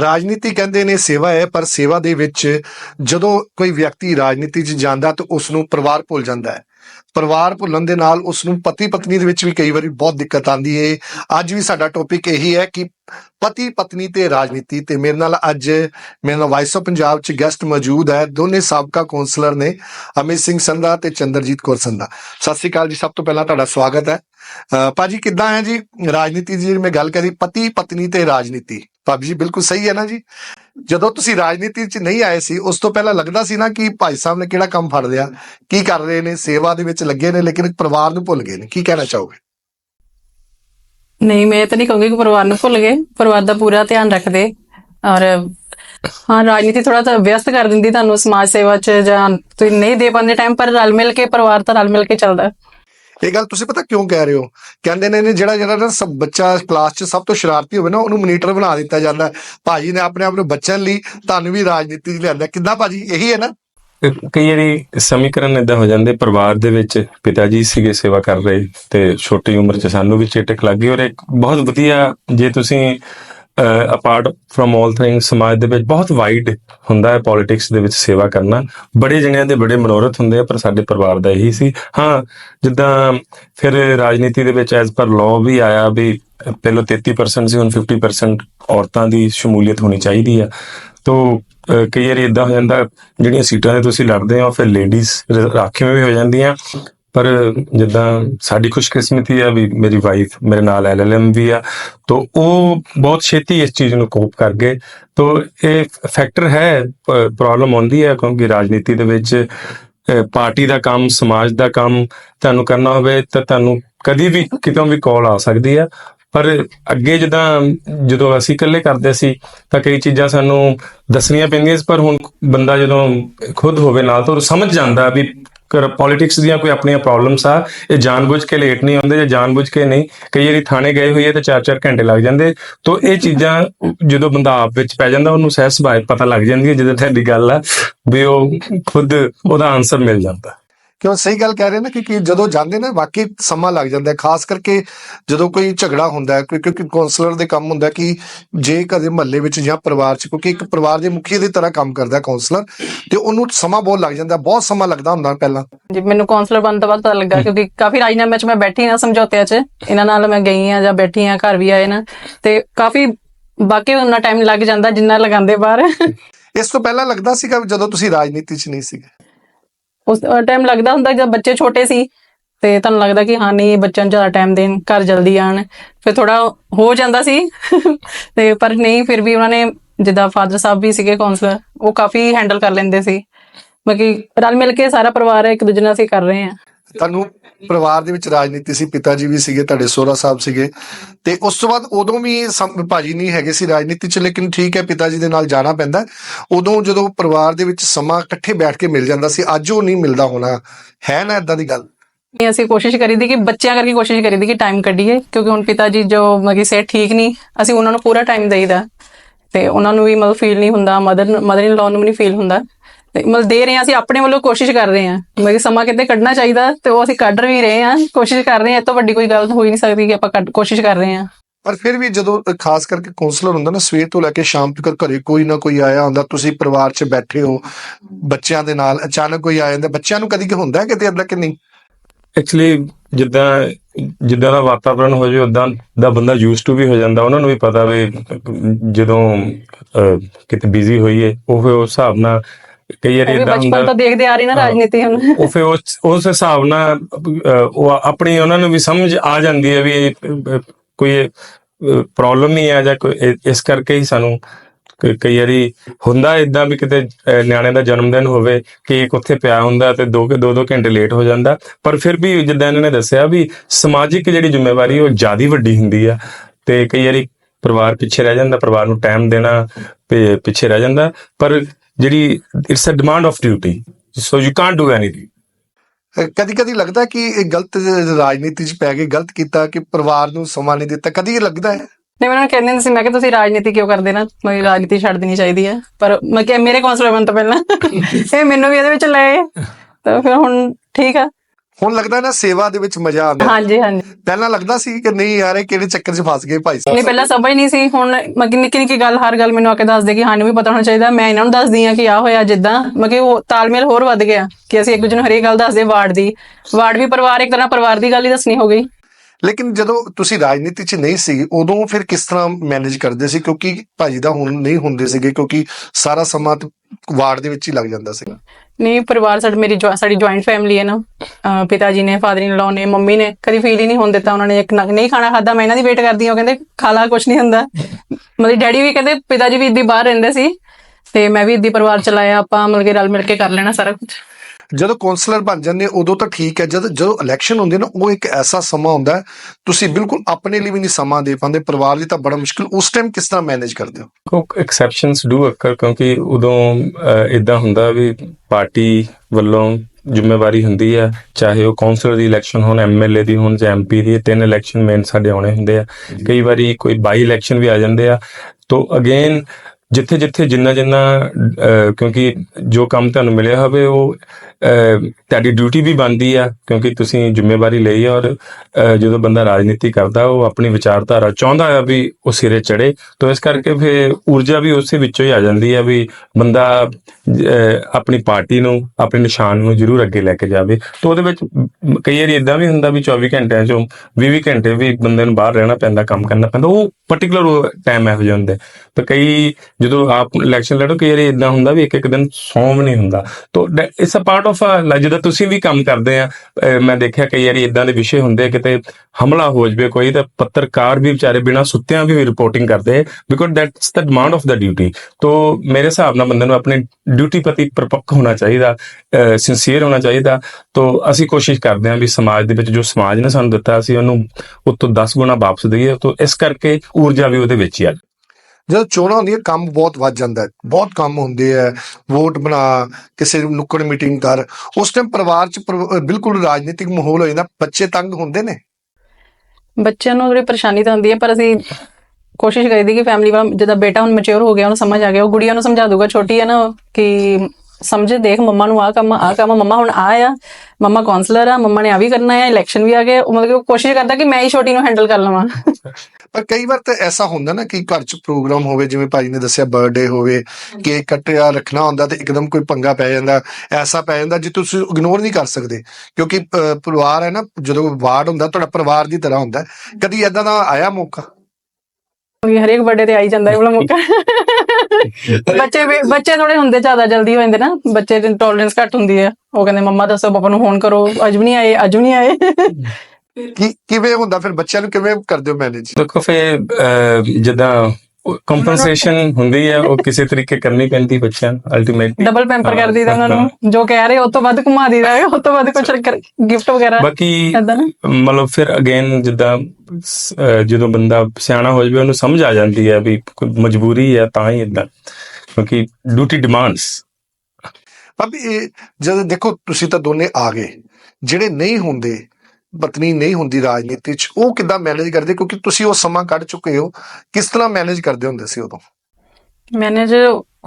ਰਾਜਨੀਤੀ ਕਹਿੰਦੇ ਨੇ ਸੇਵਾ ਹੈ, ਪਰ ਸੇਵਾ ਦੇ ਵਿੱਚ ਜਦੋਂ ਕੋਈ ਵਿਅਕਤੀ ਰਾਜਨੀਤੀ 'ਚ ਜਾਂਦਾ ਤਾਂ ਉਸ ਨੂੰ ਪਰਿਵਾਰ ਭੁੱਲ ਜਾਂਦਾ ਹੈ। ਪਰਿਵਾਰ ਭੁੱਲਣ ਦੇ ਨਾਲ ਉਸ ਨੂੰ ਪਤੀ ਪਤਨੀ ਦੇ ਵਿੱਚ ਵੀ ਕਈ ਵਾਰੀ ਬਹੁਤ ਦਿੱਕਤ ਆਉਂਦੀ ਹੈ। ਅੱਜ ਵੀ ਸਾਡਾ ਟੌਪਿਕ ਇਹੀ ਹੈ ਕਿ ਪਤੀ ਪਤਨੀ ਤੇ ਰਾਜਨੀਤੀ ਤੇ ਮੇਰੇ ਨਾਲ ਅੱਜ ਮੇਰੇ ਨਾਲ ਵਾਇਸ ਆਫ ਪੰਜਾਬ 'ਚ ਗੈਸਟ ਮੌਜੂਦ ਹੈ। ਦੋਨੇ ਸਾਬਕਾ ਕੌਂਸਲਰ ਨੇ, ਅਮਿਤ ਸਿੰਘ ਸੰਧਾ ਤੇ ਚੰਦਰਜੀਤ ਕੌਰ ਸੰਧਾ। ਸਤਿ ਸ਼੍ਰੀ ਅਕਾਲ ਜੀ, ਸਭ ਤੋਂ ਪਹਿਲਾਂ ਤੁਹਾਡਾ ਸਵਾਗਤ ਹੈ। ਅਹ ਭਾਜੀ ਕਿੱਦਾਂ ਹੈ ਜੀ? ਰਾਜਨੀਤੀ ਦੀ ਜਿਹੜੀ ਮੈਂ ਗੱਲ ਕਰੀ ਪਤੀ ਪਤਨੀ ਤੇ ਰਾਜਨੀਤੀ। ਭਾਬੀ ਜੀ, ਬਿਲਕੁਲ ਸਹੀ ਹੈ ਨਾ ਜੀ। ਜਦੋਂ ਤੁਸੀਂ ਰਾਜਨੀਤੀ 'ਚ ਨਹੀਂ ਆਏ ਸੀ, ਉਸ ਤੋਂ ਪਹਿਲਾਂ ਲੱਗਦਾ ਸੀ ਨਾ ਕਿ ਭਾਈ ਸਾਹਿਬ ਨੇ ਕਿਹੜਾ ਕੰਮ ਫੜ ਲਿਆ, ਕੀ ਕਰ ਰਹੇ ਨੇ, ਸੇਵਾ ਦੇ ਵਿੱਚ ਲੱਗੇ ਨੇ, ਲੇਕਿਨ ਪਰਿਵਾਰ ਨੂੰ ਭੁੱਲ ਗਏ ਨੇ। ਕੀ ਕਹਿਣਾ ਚਾਹੋਗੇ? ਨਹੀਂ, ਮੈਂ ਤਾਂ ਨਹੀਂ ਕਹੂੰਗੀ ਕਿ ਪਰਿਵਾਰ ਨੂੰ ਭੁੱਲ ਗਏ। ਪਰਿਵਾਰ ਦਾ ਪੂਰਾ ਧਿਆਨ ਰੱਖਦੇ। ਔਰ ਹਾਂ, ਰਾਜਨੀਤੀ ਥੋੜਾ ਤਾਂ ਵਿਅਸਤ ਕਰ ਦਿੰਦੀ ਤੁਹਾਨੂੰ ਸਮਾਜ ਸੇਵਾ 'ਚ ਜਾਂ ਤੁਸੀਂ ਨਹੀਂ ਦੇ ਪਾਉਂਦੇ ਟਾਈਮ ਪਰ ਰਲ ਮਿਲ ਕੇ, ਪਰਿਵਾਰ ਤਾਂ ਰਲ ਮਿਲ ਕੇ ਚੱਲਦਾ। ਇਹ ਗੱਲ ਤੁਸੀਂ ਪਤਾ ਕਿਉਂ ਕਹਿ ਰਹੇ ਹੋ? ਕਹਿੰਦੇ ਨੇ ਨੇ ਜਿਹੜਾ ਜਿਹੜਾ ਸਭ ਬੱਚਾ ਕਲਾਸ 'ਚ ਸਭ ਤੋਂ ਸ਼ਰਾਰਤੀ ਹੋਵੇ ਨਾ, ਉਹਨੂੰ ਮੋਨੀਟਰ ਬਣਾ ਦਿੱਤਾ ਜਾਂਦਾ ਭਾਜੀ ਨੇ ਆਪਣੇ ਆਪ ਨੂੰ ਬਚਣ ਲਈ ਤੁਹਾਨੂੰ ਵੀ ਰਾਜਨੀਤੀ 'ਚ ਲਿਆਂਦਾ ਕਿੱਦਾਂ ਭਾਜੀ? ਇਹੀ ਹੈ ਨਾ? ਕਈ ਵਾਰੀ ਸਮੀਕਰਨ ਇਦਾਂ ਹੋ ਜਾਂਦੇ, ਪਰਿਵਾਰ ਦੇ ਵਿੱਚ ਪਿਤਾ ਜੀ ਸੀਗੇ, ਸੇਵਾ ਕਰ ਰਹੇ ਤੇ ਛੋਟੀ ਉਮਰ 'ਚ ਸਾਨੂੰ ਵੀ ਚੇਟਕ ਲੱਗ ਗਈ ਔਰ ਇੱਕ ਬਹੁਤ ਵਧੀਆ, ਜੇ ਤੁਸੀਂ ਅਪਾਰਟ ਫਰਮ 올 ਥਿੰਗ ਸਮਾਜ ਦੇ ਵਿੱਚ ਬਹੁਤ ਵਾਈਡ ਹੁੰਦਾ ਹੈ ਪੋਲਿਟਿਕਸ ਦੇ ਵਿੱਚ ਸੇਵਾ ਕਰਨਾ। ਬੜੇ ਜਣਿਆਂ ਦੇ ਬੜੇ ਮਨੋਰਥ ਹੁੰਦੇ ਆ, ਪਰ ਸਾਡੇ ਪਰਿਵਾਰ ਦਾ ਇਹੀ ਸੀ। ਹਾਂ, ਜਿੱਦਾਂ ਫਿਰ ਰਾਜਨੀਤੀ ਦੇ ਵਿੱਚ ਐਜ਼ ਪਰ ਲਾਅ ਵੀ ਆਇਆ ਵੀ ਪਹਿਲਾਂ 33% ਸੀ, ਹੁਣ 50% ਔਰਤਾਂ ਦੀ ਸ਼ਮੂਲੀਅਤ ਹੋਣੀ ਚਾਹੀਦੀ ਆ। ਤੋ ਕਈ ਵਾਰੀ ਇਦਾਂ ਹੋ ਜਾਂਦਾ, ਜਿਹੜੀਆਂ ਸੀਟਾਂ ਤੇ ਤੁਸੀਂ ਲੜਦੇ ਹੋ, ਫਿਰ ਲੇਡੀਜ਼ ਰਾਖੀਆਂ ਵੀ ਹੋ ਜਾਂਦੀਆਂ। ਪਰ ਜਿੱਦਾਂ ਸਾਡੀ ਖੁਸ਼ਕਿਸਮਤੀ ਆ ਵੀ ਮੇਰੀ ਵਾਈਫ ਮੇਰੇ ਨਾਲ ਐਲਐਲਐਮ ਵੀ ਆ, ਤੋ ਉਹ ਬਹੁਤ ਛੇਤੀ ਇਸ ਚੀਜ਼ ਨੂੰ ਕੋਪ ਕਰ ਗਏ। ਤੋ ਇਹ ਫੈਕਟਰ ਹੈ ਪ੍ਰੋਬਲਮ ਆਉਂਦੀ ਹੈ ਕਿਉਂਕਿ ਰਾਜਨੀਤੀ ਦੇ ਵਿੱਚ ਪਾਰਟੀ ਦਾ ਕੰਮ, ਸਮਾਜ ਦਾ ਕੰਮ ਤੁਹਾਨੂੰ ਕਰਨਾ ਹੋਵੇ ਤਾਂ ਤੁਹਾਨੂੰ ਕਦੀ ਵੀ ਕਿਤੋਂ ਵੀ ਕਾਲ ਆ ਸਕਦੀ ਆ। ਪਰ ਅੱਗੇ ਜਦਾਂ ਜਦੋਂ ਅਸੀਂ ਇਕੱਲੇ ਕਰਦੇ ਸੀ ਤਾਂ ਕਈ ਚੀਜ਼ਾਂ ਸਾਨੂੰ ਦੱਸਣੀਆਂ ਪੈਂਦੀਆਂ ਸੀ, ਪਰ ਹੁਣ ਬੰਦਾ ਜਦੋਂ ਖੁਦ ਹੋਵੇ ਨਾਲ ਤਾਂ ਉਹ ਸਮਝ ਜਾਂਦਾ ਵੀ ਪੋਲਿਟਿਕਸ ਦੀਆਂ ਕੋਈ ਆਪਣੀਆਂ ਪ੍ਰੋਬਲਮਸ ਆ, ਇਹ ਜਾਣਬੁੱਝ ਕੇ ਲੇਟ ਨਹੀਂ ਹੁੰਦੇ, ਜਾਂ ਜਾਣਬੁੱਝ ਕੇ ਨਹੀਂ, ਕਈ ਵਾਰੀ ਥਾਣੇ ਗਏ ਹੋਈਏ ਤਾਂ 4-4 ਘੰਟੇ ਲੱਗ ਜਾਂਦੇ, ਤੋਂ ਇਹ ਚੀਜ਼ਾਂ ਜਦੋਂ ਬੰਦਾ ਆਪ ਵਿੱਚ ਪੈ ਜਾਂਦਾ, ਉਹਨੂੰ ਸਹਿ ਸੁਭਾਅ ਪਤਾ ਲੱਗ ਜਾਂਦੀ ਹੈ, ਜਦੋਂ ਤੁਹਾਡੀ ਗੱਲ ਆ, ਵੀ ਉਹ ਖੁਦ ਉਹਦਾ ਆਨਸਰ ਮਿਲ ਜਾਂਦਾ। ਕਿਉਂ ਸਹੀ ਗੱਲ ਕਹਿ ਰਹੇ ਨਾ? ਕਿ ਜਦੋਂ ਜਾਂਦੇ ਨੇ ਵਾਕਈ ਸਮਾਂ ਲੱਗ ਜਾਂਦਾ ਹੈ। ਖਾਸ ਕਰਕੇ ਜਦੋਂ ਕੋਈ ਝਗੜਾ ਹੁੰਦਾ ਹੈ ਕਿਉਂਕਿ ਕਾਉਂਸਲਰ ਦੇ ਕੰਮ ਹੁੰਦਾ ਕਿ ਜੇ ਕਦੇ ਮਹੱਲੇ ਵਿੱਚ ਜਾਂ ਪਰਿਵਾਰ 'ਚ ਕਿਉਂਕਿ ਇੱਕ ਪਰਿਵਾਰ ਦੇ ਮੁਖੀ ਦੀ ਤਰ੍ਹਾਂ ਕੰਮ ਕਰਦਾ ਕਾਉਂਸਲਰ ਤੇ ਉਹਨੂੰ ਸਮਾਂ ਬਹੁਤ ਲੱਗ ਜਾਂਦਾ ਬਹੁਤ ਸਮਾਂ ਲੱਗਦਾ ਹੁੰਦਾ ਪਹਿਲਾਂ। ਜੀ ਮੈਨੂੰ ਕਾਉਂਸਲਰ ਬਣਨ ਤੋਂ ਬਾਅਦ ਪਤਾ ਲੱਗਾ ਕਿਉਂਕਿ ਕਾਫੀ ਰਾਜਨਾਮਿਆਂ 'ਚ ਮੈਂ ਬੈਠੀ ਨਾ ਸਮਝੌਤਿਆਂ 'ਚ। ਇਹਨਾਂ ਨਾਲ ਮੈਂ ਗਈ ਆ ਜਾਂ ਬੈਠੀ ਆ ਘਰ ਵੀ ਆਏ ਨਾ। ਤੇ ਕਾਫੀ ਬਾਕੀ ਉਹਨਾਂ ਟਾਈਮ ਲੱਗ ਜਾਂਦਾ ਜਿੰਨਾ ਲਗਾਉਂਦੇ ਬਾਹਰ। ਇਸ ਤੋਂ ਪਹਿਲਾਂ ਲੱਗਦਾ ਸੀਗਾ ਜਦੋਂ ਤੁਸੀਂ ਰਾਜਨੀਤੀ 'ਚ ਨਹੀਂ ਸੀਗੇ? ਉਸ ਟਾਈਮ ਲੱਗਦਾ ਹੁੰਦਾ ਜਦ ਬੱਚੇ ਛੋਟੇ ਸੀ, ਤੇ ਤੁਹਾਨੂੰ ਲੱਗਦਾ ਕਿ ਹਾਂ, ਨਹੀਂ ਇਹ ਬੱਚਿਆਂ ਨੂੰ ਜ਼ਿਆਦਾ ਟਾਈਮ ਦੇਣ, ਘਰ ਜਲਦੀ ਆਣ ਫਿਰ ਥੋੜਾ ਹੋ ਜਾਂਦਾ ਸੀ। [LAUGHS] ਤੇ ਪਰ ਨਹੀਂ, ਫਿਰ ਵੀ ਉਹਨਾਂ ਨੇ ਜਿੱਦਾਂ ਫਾਦਰ ਸਾਹਿਬ ਵੀ ਸੀਗੇ ਕਾਉਂਸਲਰ ਉਹ ਕਾਫੀ ਹੈਂਡਲ ਕਰ ਲੈਂਦੇ ਸੀ। ਬਾਕੀ ਰਲ ਮਿਲ ਕੇ ਸਾਰਾ ਪਰਿਵਾਰ ਇੱਕ ਦੂਜੇ ਨਾਲ ਅਸੀਂ ਕਰ ਰਹੇ ਹਾਂ। ਤੁਹਾਨੂੰ ਪਰਿਵਾਰ ਦੇ ਵਿੱਚ ਰਾਜਨੀਤੀ ਸੀ ਪਿਤਾ ਜੀ ਵੀ ਸੀਗੇ, ਤੁਹਾਡੇ ਸੋਹਰਾ ਸਾਹਿਬ ਸੀਗੇ। ਤੇ ਉਸ ਤੋਂ ਬਾਅਦ ਉਦੋਂ ਵੀ ਸਮ- ਭਾਜੀ ਨਹੀਂ ਹੈਗੇ ਸੀ ਰਾਜਨੀਤੀ 'ਚ, ਲੇਕਿਨ ਠੀਕ ਹੈ ਪਿਤਾ ਜੀ ਦੇ ਨਾਲ ਜਾਣਾ ਪੈਂਦਾ ਉਦੋਂ ਜਦੋਂ ਪਰਿਵਾਰ ਦੇ ਵਿੱਚ ਸਮਾਂ ਇਕੱਠੇ ਬੈਠ ਕੇ ਮਿਲ ਜਾਂਦਾ ਸੀ, ਅੱਜ ਉਹ ਨਹੀਂ ਮਿਲਦਾ ਹੋਣਾ। ਹੈ ਨਾ ਇਦਾਂ ਦੀ ਗੱਲ? ਨਹੀਂ, ਅਸੀਂ ਕੋਸ਼ਿਸ਼ ਕਰੀਦੀ ਕਿ ਬੱਚਿਆਂ ਕਰਕੇ ਕੋਸ਼ਿਸ਼ ਕਰੀਦੀ ਕਿ ਟਾਈਮ ਕੱਢੀਏ, ਕਿਉਂਕਿ ਹੁਣ ਪਿਤਾ ਜੀ ਜੋ ਮਗੀ ਸਿਹਤ ਠੀਕ ਨਹੀਂ, ਅਸੀਂ ਉਹਨਾਂ ਨੂੰ ਪੂਰਾ ਟਾਈਮ ਦੇਈਦਾ। ਤੇ ਉਹਨਾਂ ਨੂੰ ਵੀ ਮਤਲਬ ਫੀਲ ਨਹੀਂ ਹੁੰਦਾ ਮਦਰ ਮਦਰ ਇਨ ਲਾਅ ਨੂੰ ਵੀ ਨਹੀਂ ਫੀਲ ਹੁੰਦਾ। ਮਤਲਬ ਦੇ ਰਹੇ ਹਾਂ ਅਸੀਂ ਆਪਣੇ ਵੱਲੋਂ ਕੋਸ਼ਿਸ਼ ਕਰ ਰਹੇ ਹਾਂ। ਮਗੀ ਸਮਾਂ ਕਿਤੇ ਕੱਢਣਾ ਚਾਹੀਦਾ ਤੇ ਉਹ ਅਸੀਂ ਕੱਢ ਵੀ ਰਹੇ ਹਾਂ ਕੋਸ਼ਿਸ਼ ਕਰ ਰਹੇ ਇਹ ਤੋਂ ਵੱਡੀ ਕੋਈ ਗੱਲ ਹੋ ਹੀ ਨਹੀਂ ਸਕਦੀ ਕਿ ਆਪਾਂ ਕੋਸ਼ਿਸ਼ ਕਰ ਰਹੇ ਹਾਂ। ਪਰ ਫਿਰ ਵੀ ਜਦੋਂ ਖਾਸ ਕਰਕੇ ਕਾਉਂਸਲਰ ਹੁੰਦਾ ਨਾ ਸਵੇਰ ਤੋਂ ਲੈ ਕੇ ਸ਼ਾਮ ਤੱਕ ਘਰੇ ਕੋਈ ਨਾ ਕੋਈ ਆਇਆ ਹੁੰਦਾ ਤੁਸੀਂ ਪਰਿਵਾਰ 'ਚ ਬੈਠੇ ਹੋ ਬੱਚਿਆਂ ਦੇ ਨਾਲ ਅਚਾਨਕ ਕੋਈ ਆ ਜਾਂਦਾ ਬੱਚਿਆਂ ਨੂੰ ਕਦੀ ਕਿ ਹੁੰਦਾ ਕਿਤੇ ਏਦਾਂ ਕਿ ਨਹੀਂ? ਐਕਚੁਅਲੀ ਜਿੱਦਾਂ ਜਿੱਦਾਂ ਦਾ ਵਾਤਾਵਰਣ ਹੋ ਜਾਏ ਉਦਾਂ ਦਾ ਬੰਦਾ ਯੂਜ਼ਡ ਟੂ ਵੀ ਹੋ ਜਾਂਦਾ ਉਹਨਾਂ ਨੂੰ ਵੀ ਪਤਾ ਵੀ ਜਦੋਂ ਕਿਤੇ ਬਿਜ਼ੀ ਹੋਈਏ ਉਹ ਫਿਰ ਉਸ ਹਿਸਾਬ ਨਾਲ ਕਈ ਵਾਰੀ ਇਦਾਂ ਬਚਪਨ ਹੁੰਦਾ ਤੋਂ ਦੇਖਦੇ ਆ ਰਹੀ ਨਾ ਹਾਂ। ਰਾਜਨੀਤੀ ਹੁਣ। ਉਹ ਫਿਰ ਉਸ ਉਸ ਹਿਸਾਬ ਨਾਲ ਉਹ ਆਪਣੀ ਉਹਨਾਂ ਨੂੰ ਵੀ ਸਮਝ ਆ ਜਾਂਦੀ ਹੈ ਵੀ ਕੋਈ ਪ੍ਰੋਬਲਮ ਨਹੀਂ ਆ ਜਾਂ ਕੋਈ ਇਸ ਕਰਕੇ ਹੀ ਸਾਨੂੰ ਕਈ ਵਾਰੀ ਹੁੰਦਾ ਇਦਾਂ ਵੀ ਕਿਤੇ ਨਿਆਣੇ ਦਾ ਜਨਮ ਦਿਨ ਹੋਵੇ ਕੇਕ ਉੱਥੇ ਪਿਆ ਹੁੰਦਾ ਤੇ ਦੋ ਦੋ ਦੋ ਘੰਟੇ ਲੇਟ ਹੋ ਜਾਂਦਾ। ਪਰ ਫਿਰ ਵੀ ਜਿੱਦਾਂ ਇਹਨਾਂ ਨੇ ਦੱਸਿਆ ਵੀ ਸਮਾਜਿਕ ਜਿਹੜੀ ਜ਼ਿੰਮੇਵਾਰੀ ਉਹ ਜ਼ਿਆਦਾ ਵੱਡੀ ਹੁੰਦੀ ਆ। ਤੇ ਕਈ ਵਾਰੀ ਪਰਿਵਾਰ ਪਿੱਛੇ ਰਹਿ ਜਾਂਦਾ ਪਰਿਵਾਰ ਨੂੰ ਟਾਈਮ ਦੇਣਾ ਪਿੱਛੇ ਰਹਿ ਜਾਂਦਾ। ਪਰ ਜਿਹੜੀ it's a demand of duty so you can't do anything ਕਦੀ ਕਦੀ ਲੱਗਦਾ ਕਿ ਇਹ ਗਲਤ ਰਾਜਨੀਤੀ 'ਚ ਪੈ ਗਏ ਗਲਤ ਕੀਤਾ ਕਿ ਪਰਿਵਾਰ ਨੂੰ ਸਮਾਂ ਨਹੀਂ ਦਿੱਤਾ? ਕਦੀ ਇਹ ਲੱਗਦਾ ਹੈ? ਨਹੀਂ ਮੈਂ ਉਹਨਾਂ ਨੂੰ ਕਹਿੰਦੀ ਹੁੰਦੀ ਸੀ ਮੈਂ ਕਿ ਤੁਸੀਂ ਰਾਜਨੀਤੀ ਕਿਉਂ ਕਰਦੇ ਨਾ? ਮੈਂ ਰਾਜਨੀਤੀ ਛੱਡ ਦੇਣੀ ਚਾਹੀਦੀ ਹੈ। ਪਰ ਮੈਂ ਕਿ ਮੇਰੇ ਕੌਂਸਲਰ ਬਣ ਤੋਂ ਪਹਿਲਾਂ। ਇਹ ਮੈਨੂੰ ਵੀ ਇਹਦੇ ਵਿੱਚ ਲਏ ਤਾਂ ਫਿਰ ਹੁਣ ਠੀਕ ਆ। ਹੁਣ ਲੱਗਦਾ ਨਾ ਸੇਵਾ ਦੇ ਵਿੱਚ ਮਜ਼ਾ ਆਉਂਦਾ। ਹਾਂਜੀ ਹਾਂਜੀ। ਪਹਿਲਾਂ ਲੱਗਦਾ ਸੀ ਕਿ ਨਹੀਂ ਯਾਰ ਇਹ ਕਿਹੜੇ ਚੱਕਰ 'ਚ ਫਸ ਗਏ ਭਾਈ ਸਾਹਿਬ? ਨਹੀਂ ਪਹਿਲਾਂ ਸਮਝ ਨਹੀਂ ਸੀ। ਹੁਣ ਮੈਂ ਕਿ ਨਿੱਕੀ ਨਿੱਕੀ ਗੱਲ ਹਰ ਗੱਲ ਮੈਨੂੰ ਆ ਕੇ ਦੱਸ ਦੇ ਕਿ ਸਾਨੂੰ ਵੀ ਪਤਾ ਹੋਣਾ ਚਾਹੀਦਾ। ਮੈਂ ਇਹਨਾਂ ਨੂੰ ਦੱਸਦੀ ਆ ਕਿ ਆ ਹੋਇਆ ਜਿੱਦਾਂ। ਮੈਂ ਕਿ ਉਹ ਤਾਲਮੇਲ ਹੋਰ ਵੱਧ ਗਿਆ ਕਿ ਅਸੀਂ ਇੱਕ ਦੂਜੇ ਨੂੰ ਹਰੇਕ ਗੱਲ ਦੱਸਦੇ ਵਾਰਡ ਦੀ। ਵਾਰਡ ਵੀ ਪਰਿਵਾਰ ਇੱਕ ਤਰ੍ਹਾਂ ਪਰਿਵਾਰ ਦੀ ਗੱਲ ਹੀ ਦੱਸਣੀ ਹੋ ਗਈ। ਲੇਕਿਨ ਜਦੋਂ ਤੁਸੀਂ ਰਾਜਨੀਤੀ 'ਚ ਨਹੀਂ ਸੀ ਉਦੋਂ ਫਿਰ ਕਿਸ ਤਰ੍ਹਾਂ ਮੈਨੇਜ ਕਰਦੇ ਸੀ? ਕਿਉਂਕਿ ਭਾਜੀ ਦਾ ਹੁਣ ਨਹੀਂ ਹੁੰਦੇ ਸੀਗੇ ਕਿਉਂਕਿ ਸਾਰਾ ਸਮਾਂ ਵਾਰਡ ਦੇ ਵਿੱਚ ਹੀ ਲੱਗ ਜਾਂਦਾ ਸੀ ਨਹੀਂ, ਪਰਿਵਾਰ ਸਾਡੀ, ਮੇਰੀ ਸਾਡੀ ਜੁਆਇੰਟ ਫੈਮਿਲੀ ਹੈ ਨਾ। ਪਿਤਾ ਜੀ ਨੇ ਫਾਦਰ ਇਨ ਲਾ ਨੇ, ਮੰਮੀ ਨੇ ਕਦੀ ਫੀਲ ਹੀ ਨਹੀਂ ਹੋਣ ਦਿੱਤਾ ਉਹਨਾਂ ਨੇ। ਇੱਕ ਨਗ ਨਹੀਂ ਖਾਣਾ ਖਾਦਾ ਮੈਂ ਇਹਨਾਂ ਦੀ ਵੇਟ ਕਰਦੀ ਹਾਂ, ਉਹ ਕਹਿੰਦੇ ਖਾਲਾ ਕੁਛ ਨਹੀਂ ਹੁੰਦਾ। ਮਤਲਬ ਡੈਡੀ ਵੀ ਕਹਿੰਦੇ, ਪਿਤਾ ਜੀ ਵੀ ਇੱਦੀ ਬਾਹਰ ਰਹਿੰਦੇ ਸੀ। ਤੇ ਮੈਂ ਵੀ ਇੱਦੀ ਪਰਿਵਾਰ ਚਲਾਇਆ, ਆਪਾਂ ਮਿਲ ਕੇ ਰਲ ਮਿਲ ਕੇ ਕਰ ਲੈਣਾ ਸਾਰਾ ਕੁਝ ਜਦੋਂ ਕਾਉਂਸਲਰ ਬਣ ਜਾਂਦੇ ਉਦੋਂ ਤਾਂ ਠੀਕ ਹੈ। ਜਦ ਜਦੋਂ ਇਲੈਕਸ਼ਨ ਹੁੰਦੇ ਨਾ ਉਹ ਇੱਕ ਐਸਾ ਸਮਾਂ ਹੁੰਦਾ ਤੁਸੀਂ ਬਿਲਕੁਲ ਆਪਣੇ ਲਈ ਵੀ ਨਹੀਂ ਸਮਾਂ ਦੇ ਪਾਉਂਦੇ ਪਰਿਵਾਰ ਲਈ ਤਾਂ ਬੜਾ ਮੁਸ਼ਕਿਲ। ਉਸ ਟਾਈਮ ਕਿਸ ਤਰ੍ਹਾਂ ਮੈਨੇਜ ਕਰਦੇ ਹੋ? ਕੋ ਐਕਸੈਪਸ਼ਨਸ ਡੂ ਅਕਰ ਕਿਉਂਕਿ ਉਦੋਂ ਇਦਾਂ ਹੁੰਦਾ ਵੀ ਪਾਰਟੀ ਵੱਲੋਂ ਜ਼ਿੰਮੇਵਾਰੀ ਹੁੰਦੀ ਹੈ। ਚਾਹੇ ਉਹ ਕਾਉਂਸਲਰ ਦੀ ਇਲੈਕਸ਼ਨ ਹੋਣ ਐਮਐਲਏ ਦੀ ਹੋਣ ਜਾਂ ਐਮਪੀ ਦੀ ਤਿੰਨ ਇਲੈਕਸ਼ਨ ਮੇਨ ਸਾਡੇ ਆਉਣੇ ਹੁੰਦੇ ਆ। ਕਈ ਵਾਰੀ ਕੋਈ ਬਾਈ ਇਲੈਕਸ਼ਨ ਵੀ ਆ ਜਾਂਦੇ ਆ। ਤੋਂ ਅਗੇਨ ਜਿੱਥੇ ਜਿੱਥੇ ਜਿੰਨਾ ਜਿੰਨਾ ਅਹ, ਕਿਉਂਕਿ ਜੋ ਕੰਮ ਤੁਹਾਨੂੰ ਮਿਲਿਆ ਹੋਵੇ ਉਹ ਅਹ, ਤੁਹਾਡੀ ਡਿਊਟੀ ਵੀ ਬਣਦੀ ਆ ਕਿਉਂਕਿ ਤੁਸੀਂ ਜ਼ਿੰਮੇਵਾਰੀ ਲਈ ਆ ਔਰ ਜਦੋਂ ਬੰਦਾ ਰਾਜਨੀਤੀ ਕਰਦਾ ਉਹ ਆਪਣੀ ਵਿਚਾਰਧਾਰਾ ਚਾਹੁੰਦਾ ਆ ਵੀ ਉਹ ਸਿਰੇ ਚੜੇ ਤਾਂ ਇਸ ਕਰਕੇ ਫਿਰ ਊਰਜਾ ਵੀ ਉਸੇ ਵਿੱਚੋਂ ਹੀ ਆ ਜਾਂਦੀ ਆ ਵੀ ਬੰਦਾ ਆਪਣੀ ਪਾਰਟੀ ਨੂੰ ਆਪਣੇ ਨਿਸ਼ਾਨ ਨੂੰ ਜ਼ਰੂਰ ਅੱਗੇ ਲੈ ਕੇ ਜਾਵੇ। ਤਾਂ ਉਹਦੇ ਵਿੱਚ ਕਈ ਵਾਰੀ ਇਦਾਂ ਵੀ ਹੁੰਦਾ ਵੀ 24 ਘੰਟਿਆਂ ਚੋਂ 20 ਘੰਟੇ ਵੀ ਬੰਦੇ ਨੂੰ ਬਾਹਰ ਰਹਿਣਾ ਪੈਂਦਾ ਕੰਮ ਕਰਨਾ ਪੈਂਦਾ ਉਹ ਪਾਰਟਿਕੂਲਰ ਟਾਈਮ ਇਹੋ ਜਿਹੇ ਹੁੰਦੇ। ਤਾਂ ਕਈ ਜਦੋਂ ਆਪ ਇਲੈਕਸ਼ਨ ਲੜੋ, ਕਈ ਵਾਰੀ ਇਦਾਂ ਹੁੰਦਾ ਵੀ ਇੱਕ ਇੱਕ ਦਿਨ ਸੌਂ ਵੀ ਨਹੀਂ ਹੁੰਦਾ। ਤੋਂ ਇਟਸ ਅ ਪਾਰਟ ਆਫ ਜਦੋਂ ਤੁਸੀਂ ਵੀ ਕੰਮ ਕਰਦੇ ਆ ਮੈਂ ਦੇਖਿਆ ਕਈ ਵਾਰੀ ਇਦਾਂ ਦੇ ਵਿਸ਼ੇ ਹੁੰਦੇ ਕਿਤੇ ਹਮਲਾ ਹੋ ਜਵੇ ਕੋਈ, ਤਾਂ ਪੱਤਰਕਾਰ ਵੀ ਵਿਚਾਰੇ ਬਿਨਾਂ ਸੁੱਤਿਆਂ ਵੀ ਰਿਪੋਰਟਿੰਗ ਕਰਦੇ because that's the demand of the duty ਤੋਂ ਮੇਰੇ ਹਿਸਾਬ ਨਾਲ ਬੰਦੇ ਨੂੰ ਆਪਣੀ ਡਿਊਟੀ ਪ੍ਰਤੀ ਪਰਪੱਕ ਹੋਣਾ ਚਾਹੀਦਾ ਸਿੰਸੀਅਰ ਹੋਣਾ ਚਾਹੀਦਾ। ਤੋਂ ਅਸੀਂ ਕੋਸ਼ਿਸ਼ ਕਰਦੇ ਹਾਂ ਵੀ ਸਮਾਜ ਦੇ ਵਿੱਚ ਜੋ ਸਮਾਜ ਨੇ ਸਾਨੂੰ ਦਿੱਤਾ, ਅਸੀਂ ਉਹਨੂੰ ਉਤੋਂ 10 ਗੁਣਾ ਵਾਪਸ ਦਈਏ, ਤੋਂ ਇਸ ਕਰਕੇ ਊਰਜਾ ਵੀ ਉਹਦੇ ਵਿੱਚ ਹੀ ਆ। ਜਦੋਂ ਚੋਣਾਂ ਹੁੰਦੀਆਂ, ਕੰਮ ਬਹੁਤ ਵੱਧ ਜਾਂਦਾ ਹੈ। ਬਹੁਤ ਕੰਮ ਹੁੰਦੇ ਆ ਵੋਟ ਬਣਾ, ਕਿਸੇ ਨੁੱਕੜ ਮੀਟਿੰਗ ਕਰ। ਉਸ ਟਾਈਮ ਪਰਿਵਾਰ 'ਚ ਬਿਲਕੁਲ ਰਾਜਨੀਤਿਕ ਮਾਹੌਲ ਹੋ ਜਾਂਦਾ, ਬੱਚੇ ਤੰਗ ਹੁੰਦੇ ਨੇ? ਬੱਚਿਆਂ ਨੂੰ ਥੋੜੀ ਪਰੇਸ਼ਾਨੀ ਤਾਂ ਹੁੰਦੀ ਹੈ, ਪਰ ਅਸੀਂ ਕੋਸ਼ਿਸ਼ ਕਰੀਦੀ ਕਿ ਫੈਮਿਲੀ ਵਾਲਾ ਜਦੋਂ ਬੇਟਾ ਹੁਣ ਮੈਚੁਰ ਹੋ ਗਿਆ, ਉਹਨੂੰ ਸਮਝ ਆ ਗਿਆ, ਉਹ ਗੁੜੀਆ ਨੂੰ ਸਮਝਾ ਦੂਗਾ ਛੋਟੀ ਹੈ ਨਾ, ਕਿ ਸਮਝ, ਦੇਖ ਮੰਮਾ ਨੂੰ ਆ ਕੰਮ ਆ ਕੰਮ, ਮੰਮਾ ਹੁਣ ਆ ਆ, ਮੰਮਾ ਕਾਉਂਸਲਰ ਆ, ਮੰਮਾ ਨੇ ਆ ਵੀ ਕਰਨਾ ਹੈ ਇਲੈਕਸ਼ਨ ਵੀ ਆ ਗਏ ਮਤਲਬ ਕਿ ਉਹ ਕੋਸ਼ਿਸ਼ ਕਰਦਾ ਕਿ ਮੈਂ ਹੀ ਛੋਟੀ ਨੂੰ ਹੈਂਡਲ ਕਰ ਲਵਾਂ। ਪਰ ਕਈ ਵਾਰ ਤਾਂ ਐਸਾ ਹੁੰਦਾ ਨਾ ਕਿ ਘਰ 'ਚ ਪ੍ਰੋਗਰਾਮ ਹੋਵੇ, ਜਿਵੇਂ ਭਾਜੀ ਨੇ ਦੱਸਿਆ ਬਰਥਡੇ ਹੋਵੇ ਕੇਕ ਕੱਟਿਆ ਰੱਖਣਾ ਹੁੰਦਾ ਤੇ ਇੱਕਦਮ ਕੋਈ ਪੰਗਾ ਪੈ ਜਾਂਦਾ, ਐਸਾ ਪੈ ਜਾਂਦਾ ਜੇ ਤੁਸੀਂ ਇਗਨੋਰ ਨਹੀਂ ਕਰ ਸਕਦੇ। ਕਿਉਂਕਿ ਪਰਿਵਾਰ ਹੈ ਨਾ, ਜਦੋਂ ਵਾਰਡ ਹੁੰਦਾ, ਤੁਹਾਡਾ ਪਰਿਵਾਰ ਦੀ ਤਰ੍ਹਾਂ ਹੁੰਦਾ, ਕਦੀ ਐਦਾਂ ਦਾ ਆਇਆ ਮੌਕਾ? ਕਿ ਹਰੇਕ ਬਰਥਡੇ ਤੇ ਆ ਹੀ ਜਾਂਦਾ ਇਹ ਵਾਲਾ [LAUGHS] ਮੌਕਾ। ਬੱਚੇ ਵੀ- ਬੱਚੇ ਥੋੜੇ ਹੁੰਦੇ ਜ਼ਿਆਦਾ ਜਲਦੀ ਹੋ ਜਾਂਦੇ ਨਾ। ਬੱਚੇ ਦੀ ਟੋਲਰੈਂਸ ਘੱਟ ਹੁੰਦੀ ਹੈ ਉਹ ਕਹਿੰਦੇ ਮੰਮਾ ਦੱਸੋ ਪਾਪਾ ਨੂੰ ਫੋਨ ਕਰੋ। ਅੱਜ ਵੀ ਨਹੀਂ ਆਏ ਅੱਜ ਵੀ ਨਹੀਂ ਆਏ। ਕੀ ਕਿਵੇਂ ਹੁੰਦਾ? ਫਿਰ ਬੱਚਿਆਂ ਨੂੰ ਕਿਵੇਂ ਕਰਦੇ ਹੋ ਮੈਨੇਜ ਦੇਖੋ ਫਿਰ ਅਹ, ਜਿੱਦਾਂ ਕੰਪਨਸੇਸ਼ਨ ਹੁੰਦੀ ਹੈ ਉਹ ਕਿਸੇ ਤਰੀਕੇ ਕਰਨੀ ਪੈਂਦੀ ਬੱਚਿਆਂ ਨੂੰ ਅਲਟੀਮੇਟਲੀ ਡਬਲ ਪੈਂਪਰ ਕਰ ਦਈਦਾ ਉਹਨਾਂ ਨੂੰ ਜੋ ਕਹਿ ਰਹੇ ਉਹ ਤੋਂ ਵੱਧ ਘੁਮਾ ਦਈਦਾ ਉਹ ਤੋਂ ਵੱਧ ਕੁਝ ਗਿਫਟ ਵਗੈਰਾ ਬਾਕੀ ਮਤਲਬ ਫਿਰ ਅਗੇਨ ਜਿੱਦਾਂ ਜਦੋਂ ਬੰਦਾ ਸਿਆਣਾ ਹੋ ਜਾਵੇ ਉਹਨੂੰ ਸਮਝ ਆ ਜਾਂਦੀ ਹੈ ਵੀ ਕੋਈ ਮਜਬੂਰੀ ਹੈ ਤਾਂ ਹੀ ਇਦਾਂ ਕਿਉਂਕਿ ਡਿਊਟੀ ਡਿਮਾਂਡਸ ਅਬ ਇਹ ਜਦ ਦੇਖੋ ਤੁਸੀਂ ਤਾਂ ਦੋਨੇ ਆ ਗਏ। ਜਿਹੜੇ ਨਹੀਂ ਹੁੰਦੇ ਪਤਨੀ ਨਹੀਂ ਹੁੰਦੀ ਰਾਜਨੀਤੀ 'ਚ। ਉਹ ਕਿੱਦਾਂ ਮੈਨੇਜ ਕਰਦੇ? ਕਿਉਂਕਿ ਤੁਸੀਂ ਉਹ ਸਮਾਂ ਕੱਢ ਚੁੱਕੇ ਹੋ। ਕਿਸ ਤਰ੍ਹਾਂ ਮੈਨੇਜ ਕਰਦੇ ਹੁੰਦੇ ਸੀ ਉਦੋਂ? ਮੈਨੇਜ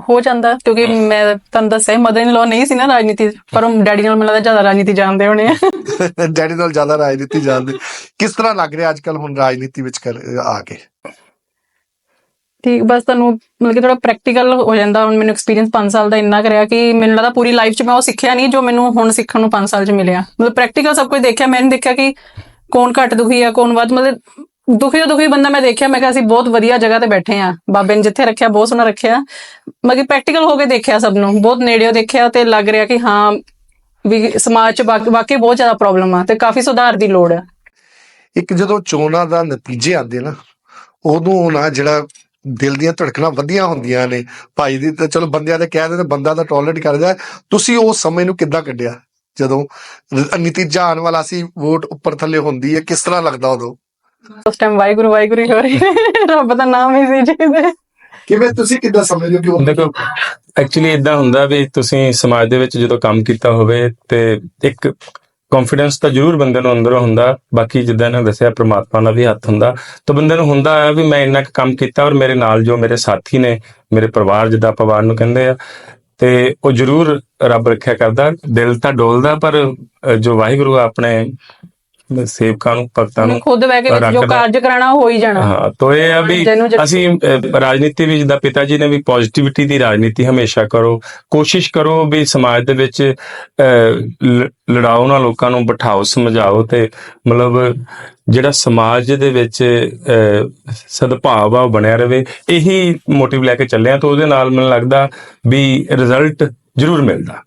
ਹੋ ਜਾਂਦਾ ਕਿਉਂਕਿ ਮੈਂ ਤੁਹਾਨੂੰ ਦੱਸਿਆ ਮਦਰ ਇਨ ਲਾ ਨਹੀਂ ਸੀ ਨਾ ਰਾਜਨੀਤੀ ਪਰ ਉਹ ਡੈਡੀ ਨਾਲ ਮੈਨੂੰ ਲੱਗਦਾ ਜ਼ਿਆਦਾ ਰਾਜਨੀਤੀ ਜਾਣਦੇ ਹੋਣੇ ਆ। [LAUGHS] ਡੈਡੀ ਨਾਲ ਜ਼ਿਆਦਾ ਰਾਜਨੀਤੀ ਜਾਣਦੇ। ਕਿਸ ਤਰ੍ਹਾਂ ਲੱਗ ਰਿਹਾ ਅੱਜ ਕੱਲ ਹੁਣ ਰਾਜਨੀਤੀ ਵਿੱਚ ਆ ਕੇ? ਠੀਕ ਬਸ ਤੁਹਾਨੂੰ ਮਤਲਬ ਕਿ ਥੋੜਾ ਪ੍ਰੈਕਟੀਕਲ ਹੋ ਜਾਂਦਾ। ਹੁਣ ਮੈਨੂੰ ਐਕਸਪੀਰੀਅੰਸ 5 ਸਾਲ ਦਾ ਇੰਨਾ ਕਰਿਆ ਕਿ ਮੈਨੂੰ ਲੱਗਦਾ ਪੂਰੀ ਲਾਈਫ 'ਚ ਮੈਂ ਉਹ ਸਿੱਖਿਆ ਨਹੀਂ ਜੋ ਮੈਨੂੰ ਹੁਣ ਸਿੱਖਣ ਨੂੰ 5 ਸਾਲ 'ਚ ਮਿਲਿਆ। ਮਤਲਬ ਪ੍ਰੈਕਟੀਕਲ ਸਭ ਕੁਝ ਦੇਖਿਆ, ਮੈਂ ਦੇਖਿਆ ਕਿ ਕੌਣ ਘੱਟ ਦੁਖੀ ਆ, ਕੌਣ ਵੱਧ। ਮਤਲਬ ਦੁਖੀ ਦੁਖੀ ਬੰਦਾ ਮੈਂ ਦੇਖਿਆ, ਮੈਂ ਕਿਹਾ ਅਸੀਂ ਬਹੁਤ ਵਧੀਆ ਜਗ੍ਹਾ ਤੇ ਬੈਠੇ ਆ ਬਾਬੇ ਨੇ ਜਿੱਥੇ ਰੱਖਿਆ, ਬਹੁਤ ਸੋਹਣਾ ਰੱਖਿਆ। ਮਗੀ ਪ੍ਰੈਕਟੀਕਲ ਹੋ ਕੇ ਦੇਖਿਆ ਸਭ ਨੂੰ, ਬਹੁਤ ਨੇੜਿਓ ਦੇਖਿਆ ਤੇ ਲੱਗ ਰਿਹਾ ਕਿ ਹਾਂ ਵੀ ਸਮਾਜ ਚ ਵਾਕਈ ਬਹੁਤ ਜ਼ਿਆਦਾ ਪ੍ਰੋਬਲਮ ਆ ਤੇ ਕਾਫੀ ਸੁਧਾਰ ਦੀ ਲੋੜ ਆ। ਇੱਕ ਜਦੋਂ ਚੋਣਾਂ ਦਾ ਨਤੀਜੇ ਆਉਂਦੇ ਨਾ, ਉਦੋਂ ਨਾ ਜਿਹੜਾ ਦਿਲ ਦੀਆਂ ਧੜਕਣਾਂ ਵਧੀਆਂ ਹੁੰਦੀਆਂ ਨੇ। ਭਾਈ ਦੀ ਤਾਂ ਚਲੋ ਬੰਦਿਆਂ ਦੇ ਕਹਿ ਦਿੰਦੇ ਬੰਦਾ ਤਾਂ ਟੋਲਰੇਟ ਕਰਦਾ। ਤੁਸੀਂ ਉਸ ਸਮੇਂ ਨੂੰ ਕਿੱਦਾਂ ਕੱਢਿਆ? ਜਦੋਂ ਨਤੀਜਾ ਆਉਣ ਵਾਲਾ ਸੀ ਵੋਟ ਉੱਪਰ ਥੱਲੇ ਹੁੰਦੀ ਹੈ ਕਿਸ ਤਰ੍ਹਾਂ ਲੱਗਦਾ ਉਦੋਂ? ਉਸ ਟਾਈਮ ਵਾਹਿਗੁਰੂ ਵਾਹਿਗੁਰੂ ਹੀ ਹੋ ਰਹੀ ਰੱਬ ਦਾ ਨਾਮ ਹੀ ਸੀ ਜੀ ਤੇ ਕਿਵੇਂ ਤੁਸੀਂ ਕਿੱਦਾਂ ਸਮਝਦੇ ਹੋ ਕਿ ਉਹ- ਦੇਖੋ ਐਕਚੁਅਲੀ ਇਦਾਂ ਹੁੰਦਾ ਵੀ ਤੁਸੀਂ ਸਮਾਜ ਦੇ ਵਿੱਚ ਜਦੋਂ ਕੰਮ ਕੀਤਾ ਹੋਵੇ ਤੇ ਇੱਕ ਕੌਨਫੀਡੈਂਸ ਤਾਂ ਜ਼ਰੂਰ ਬੰਦੇ ਨੂੰ ਅੰਦਰੋਂ ਹੁੰਦਾ, ਬਾਕੀ ਜਿੱਦਾਂ ਇਹਨਾਂ ਦੱਸਿਆ, ਪ੍ਰਮਾਤਮਾ ਦਾ ਵੀ ਹੱਥ ਹੁੰਦਾ। ਤਾਂ ਬੰਦੇ ਨੂੰ ਹੁੰਦਾ ਹੈ ਵੀ ਮੈਂ ਇੰਨਾ ਕੁ ਕੰਮ ਕੀਤਾ ਔਰ ਮੇਰੇ ਨਾਲ ਜੋ ਮੇਰੇ ਸਾਥੀ ਨੇ, ਮੇਰੇ ਪਰਿਵਾਰ ਜਿੱਦਾਂ ਪਰਿਵਾਰ ਨੂੰ ਕਹਿੰਦੇ ਆ, ਤੇ ਉਹ ਜ਼ਰੂਰ ਰੱਬ ਰੱਖਿਆ ਕਰਦਾ। ਦਿਲ ਤਾਂ ਡੋਲਦਾ ਪਰ ਜੋ ਵਾਹਿਗੁਰੂ ਆਪਣੇ ਸੇਵਕਾਂ ਨੂੰ ਭਗਤਾਂ ਨੂੰ ਖੁਦ ਬਹਿ ਕੇ ਜੋ। ਕਾਰਜ ਕਰਾਣਾ ਹੋ ਹੀ ਜਾਣਾ। ਹਾਂ ਤਾਂ ਇਹ ਆ ਵੀ ਅਸੀਂ ਰਾਜਨੀਤੀ ਵਿੱਚ ਜਿੱਦਾਂ ਪਿਤਾ ਜੀ ਨੇ ਵੀ ਪੋਜ਼ਿਟਿਵਿਟੀ ਦੀ ਰਾਜਨੀਤੀ ਹਮੇਸ਼ਾ ਕਰੋ ਕੋਸ਼ਿਸ਼ ਕਰੋ ਵੀ ਸਮਾਜ ਦੇ ਵਿੱਚ ਲੜਾਓ ਨਾ ਲੋਕਾਂ ਨੂੰ ਬਿਠਾਓ ਸਮਝਾਓ ਤੇ ਮਤਲਬ ਜਿਹੜਾ ਸਮਾਜ ਦੇ ਵਿੱਚ ਸਦਭਾਵ ਆ ਬਣਿਆ ਰਵੇ। ਇਹੀ ਮੋਟਿਵ ਲੈ ਕੇ ਚੱਲੇ ਆ ਤਾਂ ਉਹਦੇ ਨਾਲ ਮੈਨੂੰ ਲੱਗਦਾ ਵੀ ਰਿਜ਼ਲਟ ਜ਼ਰੂਰ ਮਿਲਦਾ।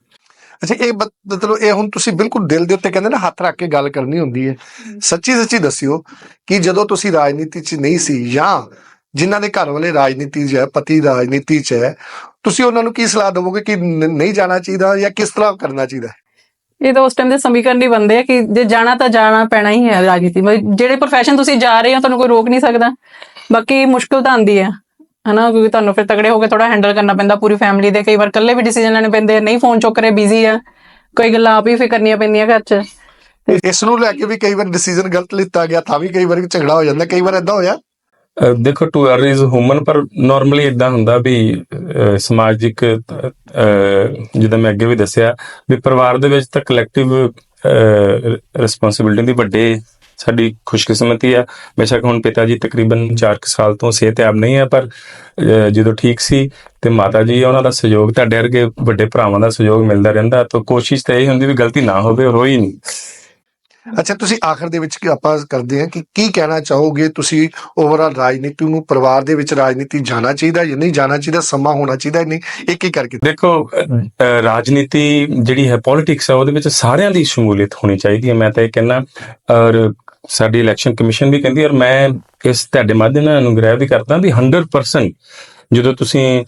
ਅੱਛਾ ਇਹ ਮਤਲਬ ਇਹ ਹੁਣ ਤੁਸੀਂ ਬਿਲਕੁਲ ਦਿਲ ਦੇ ਉੱਤੇ ਕਹਿੰਦੇ ਨਾ ਹੱਥ ਰੱਖ ਕੇ ਗੱਲ ਕਰਨੀ ਹੁੰਦੀ ਹੈ। ਸੱਚੀ ਸੱਚੀ ਦੱਸਿਓ ਕਿ ਜਦੋਂ ਤੁਸੀਂ ਰਾਜਨੀਤੀ 'ਚ ਨਹੀਂ ਸੀ ਜਾਂ ਜਿਨ੍ਹਾਂ ਦੇ ਘਰ ਵਾਲੇ ਰਾਜਨੀਤੀ 'ਚ ਹੈ ਪਤੀ ਰਾਜਨੀਤੀ 'ਚ ਹੈ ਤੁਸੀਂ ਉਹਨਾਂ ਨੂੰ ਕੀ ਸਲਾਹ ਦੇਵੋਗੇ ਕਿ ਨਹੀਂ ਜਾਣਾ ਚਾਹੀਦਾ ਜਾਂ ਕਿਸ ਤਰ੍ਹਾਂ ਕਰਨਾ ਚਾਹੀਦਾ? ਇਹ ਤਾਂ ਉਸ ਟਾਈਮ ਦੇ ਸਮੀਕਰਨ ਹੀ ਬੰਦੇ ਆ ਕਿ ਜੇ ਜਾਣਾ ਤਾਂ ਜਾਣਾ ਪੈਣਾ ਹੀ ਹੈ ਰਾਜਨੀਤੀ ਮਤਲਬ ਜਿਹੜੇ ਪ੍ਰੋਫੈਸ਼ਨ ਤੁਸੀਂ ਜਾ ਰਹੇ ਹੋ ਤੁਹਾਨੂੰ ਕੋਈ ਰੋਕ ਨਹੀਂ ਸਕਦਾ। ਬਾਕੀ ਮੁਸ਼ਕਲ ਤਾਂ ਆਂਦੀ ਹੈ। ਹਨਾ ਕਿਉਂਕਿ ਤੁਹਾਨੂੰ ਫਿਰ ਤਗੜੇ ਹੋ ਕੇ ਥੋੜਾ ਹੈਂਡਲ ਕਰਨਾ ਪੈਂਦਾ ਪੂਰੀ ਫੈਮਿਲੀ ਦੇ ਕਈ ਵਾਰ ਇਕੱਲੇ ਵੀ ਡਿਸੀਜਨ ਲੈਣੇ ਪੈਂਦੇ ਨਹੀਂ ਫੋਨ ਚੁੱਕ ਰਹੇ ਬਿਜ਼ੀ ਆ ਕੋਈ ਗੱਲਾਂ ਆਪ ਹੀ ਫਿਰ ਕਰਨੀਆਂ ਪੈਂਦੀਆਂ ਘਰ 'ਚ। ਇਸ ਨੂੰ ਲੈ ਕੇ ਵੀ ਕਈ ਵਾਰ ਡਿਸੀਜਨ ਗਲਤ ਲਿੱਤਾ ਗਿਆ ਤਾਂ ਵੀ ਕਈ ਵਾਰ ਝਗੜਾ ਹੋ ਜਾਂਦਾ ਕਈ ਵਾਰ ਏਦਾਂ ਹੋਇਆ? ਦੇਖੋ ਟੂ ਅਰ ਇਜ਼ ਹਿਊਮਨ ਪਰ ਨਾਰਮਲੀ ਇਦਾਂ ਹੁੰਦਾ ਵੀ ਸਮਾਜਿਕ ਜਿੱਦਾਂ ਮੈਂ ਅੱਗੇ ਵੀ ਦੱਸਿਆ ਵੀ ਪਰਿਵਾਰ ਦੇ ਵਿੱਚ ਤਾਂ ਕਲੈਕਟਿਵ ਰਿਸਪੌਂਸਿਬਿਲਟੀ ਦੀ ਵੱਡੇ ਸਾਡੀ ਖੁਸ਼ਕਿਸਮਤੀ ਆ। ਬੇਸ਼ੱਕ ਹੁਣ ਪਿਤਾ ਜੀ ਤਕਰੀਬਨ 4 ਸਾਲ ਤੋਂ ਸਿਹਤਯਾਬ ਨਹੀਂ ਆ ਪਰ ਜਦੋਂ ਠੀਕ ਸੀ ਤੇ ਮਾਤਾ ਜੀ ਉਹਨਾਂ ਦਾ ਸਹਿਯੋਗ ਤੁਹਾਡੇ ਵਰਗੇ ਵੱਡੇ ਭਰਾਵਾਂ ਦਾ ਸਹਿਯੋਗ ਮਿਲਦਾ ਰਹਿੰਦਾ ਤਾਂ ਕੋਸ਼ਿਸ਼ ਤਾਂ ਇਹ ਹੁੰਦੀ ਵੀ ਗਲਤੀ ਨਾ ਹੋਵੇ ਹੋਈ ਨਹੀਂ। ਅੱਛਾ ਤੁਸੀਂ ਆਖਰ ਦੇ ਵਿੱਚ ਕੀ ਆਪਾਂ ਕਰਦੇ ਹਾਂ ਕਿ ਕੀ ਕਹਿਣਾ ਚਾਹੋਗੇ? ਤੁਸੀਂ ਓਵਰਆਲ ਰਾਜਨੀਤੀ ਨੂੰ ਪਰਿਵਾਰ ਦੇ ਵਿੱਚ ਰਾਜਨੀਤੀ ਜਾਣਾ ਚਾਹੀਦਾ ਜਾਂ ਨਹੀਂ ਜਾਣਾ ਚਾਹੀਦਾ? ਸਮਾਂ ਹੋਣਾ ਚਾਹੀਦਾ ਨਹੀਂ? ਇੱਕ ਇੱਕ ਕਰਕੇ? ਦੇਖੋ ਰਾਜਨੀਤੀ ਜਿਹੜੀ ਹੈ ਪੋਲਿਟਿਕਸ ਹੈ ਉਹਦੇ ਵਿੱਚ ਸਾਰਿਆਂ ਦੀ ਸ਼ਮੂਲੀਅਤ ਹੋਣੀ ਚਾਹੀਦੀ ਹੈ। ਮੈਂ ਤਾਂ ਇਹ ਕਹਿੰਨਾ ਔਰ ਸਾਡੀ ਇਲੈਕਸ਼ਨ ਕਮਿਸ਼ਨ ਵੀ ਕਹਿੰਦੀ ਔਰ ਮੈਂ ਇਸ ਤੁਹਾਡੇ ਮਾਧਿਅਮ ਨਾਲ ਅਨੁਗ੍ਰਹਿ ਵੀ ਕਰਦਾ ਵੀ 100% ਜਦੋਂ ਤੁਸੀਂ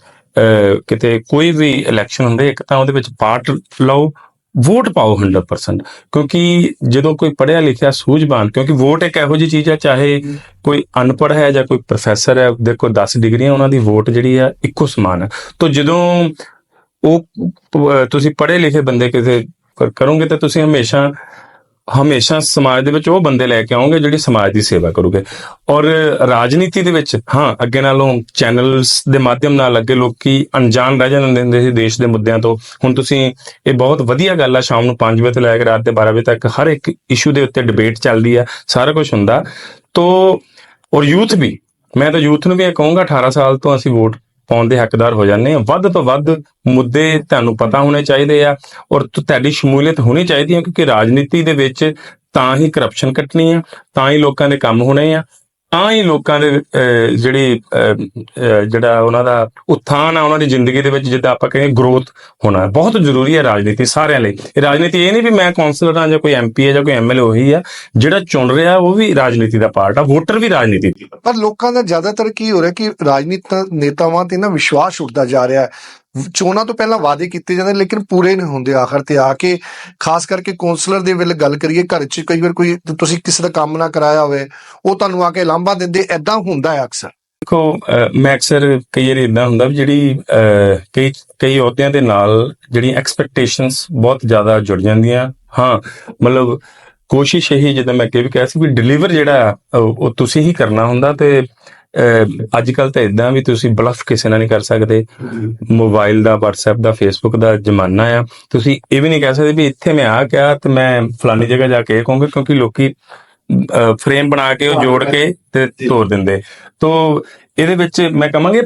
ਕਿਤੇ ਕੋਈ ਵੀ ਇਲੈਕਸ਼ਨ ਹੁੰਦੇ, ਇੱਕ ਤਾਂ ਉਹਦੇ ਵਿੱਚ ਪਾਰਟ ਲਓ ਵੋਟ ਪਾਓ 100% ਕਿਉਂਕਿ ਜਦੋਂ ਕੋਈ ਪੜ੍ਹਿਆ ਲਿਖਿਆ ਸੂਝਵਾਨ, ਕਿਉਂਕਿ ਵੋਟ ਇੱਕ ਇਹੋ ਜਿਹੀ ਚੀਜ਼ ਹੈ, ਚਾਹੇ ਕੋਈ ਅਨਪੜ੍ਹ ਹੈ ਜਾਂ ਕੋਈ ਪ੍ਰੋਫੈਸਰ ਹੈ, ਦੇਖੋ 10 ਡਿਗਰੀਆਂ ਉਹਨਾਂ ਦੀ ਵੋਟ ਜਿਹੜੀ ਆ ਇੱਕੋ ਸਮਾਨ ਹੈ। ਤੋਂ ਜਦੋਂ ਉਹ ਤੁਸੀਂ ਪੜ੍ਹੇ ਲਿਖੇ ਬੰਦੇ ਕਿਸੇ ਕਰੋਗੇ ਤਾਂ ਤੁਸੀਂ ਹਮੇਸ਼ਾ ਹਮੇਸ਼ਾ ਸਮਾਜ ਦੇ ਵਿੱਚ ਉਹ ਬੰਦੇ ਲੈ ਕੇ ਆਉਂਗੇ ਜਿਹੜੀ ਸਮਾਜ ਦੀ ਸੇਵਾ ਕਰੂਗੇ। ਔਰ ਰਾਜਨੀਤੀ ਦੇ ਵਿੱਚ, ਹਾਂ, ਅੱਗੇ ਨਾਲੋਂ ਚੈਨਲਸ ਦੇ ਮਾਧਿਅਮ ਨਾਲ ਅੱਗੇ ਲੋਕੀ ਅਣਜਾਣ ਰਹਿ ਜਾਂਦੇ ਹੁੰਦੇ ਸੀ ਦੇਸ਼ ਦੇ ਮੁੱਦਿਆਂ ਤੋਂ। ਹੁਣ ਤੁਸੀਂ ਇਹ ਬਹੁਤ ਵਧੀਆ ਗੱਲ ਆ, ਸ਼ਾਮ ਨੂੰ 5 ਵਜੇ ਤੋਂ ਲੈ ਕੇ ਰਾਤ ਦੇ 12 ਵਜੇ ਤੱਕ ਹਰ ਇੱਕ ਇਸ਼ੂ ਦੇ ਉੱਤੇ ਡਿਬੇਟ ਚੱਲਦੀ ਆ, ਸਾਰਾ ਕੁਝ ਹੁੰਦਾ। ਤੋ, ਔਰ ਯੂਥ ਵੀ, ਮੈਂ ਤਾਂ ਯੂਥ ਨੂੰ ਵੀ ਇਹ ਕਹੂੰਗਾ 18 ਸਾਲ ਤੋਂ ਅਸੀਂ ਵੋਟ ਪਾਉਣ ਦੇ ਹੱਕਦਾਰ ਹੋ ਜਾਂਦੇ ਆ। ਵੱਧ ਤੋਂ ਵੱਧ ਮੁੱਦੇ ਤੁਹਾਨੂੰ ਪਤਾ ਹੋਣੇ ਚਾਹੀਦੇ ਆ ਔਰ ਤੁਹਾਡੀ ਸ਼ਮੂਲੀਅਤ ਹੋਣੀ ਚਾਹੀਦੀ ਹੈ ਕਿਉਂਕਿ ਰਾਜਨੀਤੀ ਦੇ ਵਿੱਚ ਤਾਂ ਹੀ ਕਰਪਸ਼ਨ ਕੱਟਣੀ ਆ, ਤਾਂ ਹੀ ਲੋਕਾਂ ਦੇ ਕੰਮ ਹੋਣੇ ਆ। ਤਾਂ ਹੀ ਲੋਕਾਂ ਦੇ ਅਹ, ਜਿਹੜੀ ਅਹ, ਜਿਹੜਾ ਉਹਨਾਂ ਦਾ ਉত্থাਨ ਆ ਉਹਨਾਂ ਦੀ ਜ਼ਿੰਦਗੀ ਦੇ ਵਿੱਚ ਜਿੱਦਾਂ ਆਪਾਂ ਕਹਿੰਦੇ ਗਰੋਥ ਹੋਣਾ ਬਹੁਤ ਜ਼ਰੂਰੀ ਹੈ ਰਾਜਨੀਤੀ ਸਾਰਿਆਂ ਲਈ। ਰਾਜਨੀਤੀ ਇਹ ਨਹੀਂ ਵੀ ਮੈਂ ਕਾਉਂਸਲਰ ਹਾਂ ਜਾਂ ਕੋਈ ਐਮਪੀ ਹੈ ਜਾਂ ਕੋਈ ਐਮਐਲਏ ਉਹੀ ਆ ਜਿਹੜਾ ਚੁਣ ਰਿਹਾ ਉਹ ਵੀ ਰਾਜਨੀਤੀ ਦਾ ਪਾਰਟ ਆ ਵੋਟਰ ਵੀ ਰਾਜਨੀਤੀ ਦੀ। ਪਰ ਲੋਕਾਂ ਦਾ ਜ਼ਿਆਦਾਤਰ ਕੀ ਹੋ ਰਿਹਾ ਕਿ ਰਾਜਨੀਤਿਕ ਨੇਤਾਵਾਂ ਤੇ ਨਾ ਵਿਸ਼ਵਾਸ ਉੱਠਦਾ ਜਾ ਰਿਹਾ ਹੈ। ਚੋਣਾਂ ਤੋਂ ਪਹਿਲਾਂ ਵਾਅਦੇ ਕੀਤੇ ਜਾਂਦੇ ਲੇਕਿਨ ਪੂਰੇ ਨਹੀਂ ਹੁੰਦੇ ਆਖਰ ਤੇ ਆ ਕੇ ਖਾਸ ਕਰਕੇ ਕਾਉਂਸਲਰ ਦੇ ਵੇਲੇ ਗੱਲ ਕਰੀਏ ਘਰ 'ਚ ਕਈ ਵਾਰ ਕੋਈ ਤੁਸੀਂ ਕਿਸੇ ਦਾ ਕੰਮ ਨਾ ਕਰਾਇਆ ਹੋਵੇ ਉਹ ਤੁਹਾਨੂੰ ਆ ਕੇ ਲਾਂਭਾ ਦਿੰਦੇ ਐਦਾਂ ਹੁੰਦਾ ਹੈ ਅਕਸਰ। ਦੇਖੋ ਮੈਂ ਅਕਸਰ ਕਈ ਵਾਰੀ ਇਦਾਂ ਹੁੰਦਾ ਵੀ ਜਿਹੜੀ ਅਹ, ਕਈ ਕਈ ਅਹੁਦਿਆਂ ਦੇ ਨਾਲ ਜਿਹੜੀਆਂ ਐਕਸਪੈਕਟੇਸ਼ਨਸ ਬਹੁਤ ਜ਼ਿਆਦਾ ਜੁੜ ਜਾਂਦੀਆਂ। ਹਾਂ ਮਤਲਬ ਕੋਸ਼ਿਸ਼ ਇਹੀ ਜਿੱਦਾਂ ਮੈਂ ਅੱਗੇ ਵੀ ਕਿਹਾ ਸੀ ਵੀ ਡਿਲੀਵਰ ਜਿਹੜਾ ਆ, ਉਹ ਤੁਸੀਂ ਹੀ ਕਰਨਾ ਹੁੰਦਾ ਤੇ ਅੱਜ ਕੱਲ ਤਾਂ ਇਦਾਂ ਵੀ ਤੁਸੀਂ ਬਲਫ ਕਿਸੇ ਨਾਲ ਨਹੀਂ ਕਰ ਸਕਦੇ। ਮੋਬਾਈਲ ਦਾ WhatsApp ਦਾ Facebook ਦਾ ਜ਼ਮਾਨਾ ਆ। ਤੁਸੀਂ ਇਹ ਵੀ ਨਹੀਂ ਕਹਿ ਸਕਦੇ ਵੀ ਇੱਥੇ ਮੈਂ ਆ ਕਿਹਾ ਤੇ ਮੈਂ ਫਲਾਨੀ ਜਗ੍ਹਾ ਜਾ ਕੇ ਇਹ ਕਹੂੰਗਾ ਕਿਉਂਕਿ ਲੋਕੀ ਫਰੇਮ ਬਣਾ ਕੇ ਉਹ ਜੋੜ ਕੇ ਤੇ ਤੋੜ ਦਿੰਦੇ। ਤੋ ਇਹਦੇ ਵਿੱਚ ਮੈਂ ਕਹਾਂਗੇ